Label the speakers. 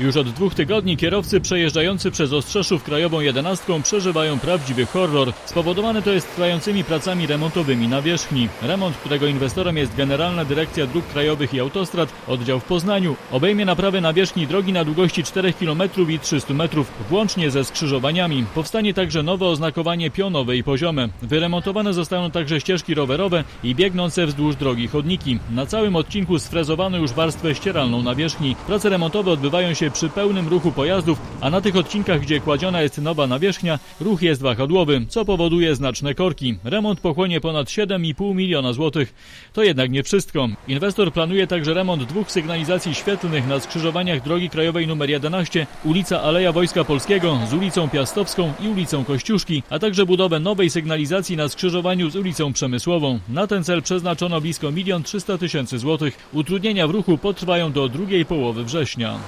Speaker 1: Już od dwóch tygodni kierowcy przejeżdżający przez Ostrzeszów krajową 11 przeżywają prawdziwy horror. Spowodowany to jest trwającymi pracami remontowymi na wierzchni. Remont, którego inwestorem jest Generalna Dyrekcja Dróg Krajowych i Autostrad, oddział w Poznaniu, obejmie naprawę nawierzchni drogi na długości 4 km i 300 metrów, włącznie ze skrzyżowaniami. Powstanie także nowe oznakowanie pionowe i poziome. Wyremontowane zostaną także ścieżki rowerowe i biegnące wzdłuż drogi chodniki. Na całym odcinku sfrezowano już warstwę ścieralną nawierzchni. Prace remontowe odbywają się przy pełnym ruchu pojazdów, a na tych odcinkach, gdzie kładziona jest nowa nawierzchnia, ruch jest wahadłowy, co powoduje znaczne korki. Remont pochłonie ponad 7,5 miliona złotych. To jednak nie wszystko. Inwestor planuje także remont dwóch sygnalizacji świetlnych na skrzyżowaniach drogi krajowej nr 11, ulica Aleja Wojska Polskiego z ulicą Piastowską i ulicą Kościuszki, a także budowę nowej sygnalizacji na skrzyżowaniu z ulicą Przemysłową. Na ten cel przeznaczono blisko 1 300 tysięcy złotych. Utrudnienia w ruchu potrwają do drugiej połowy września.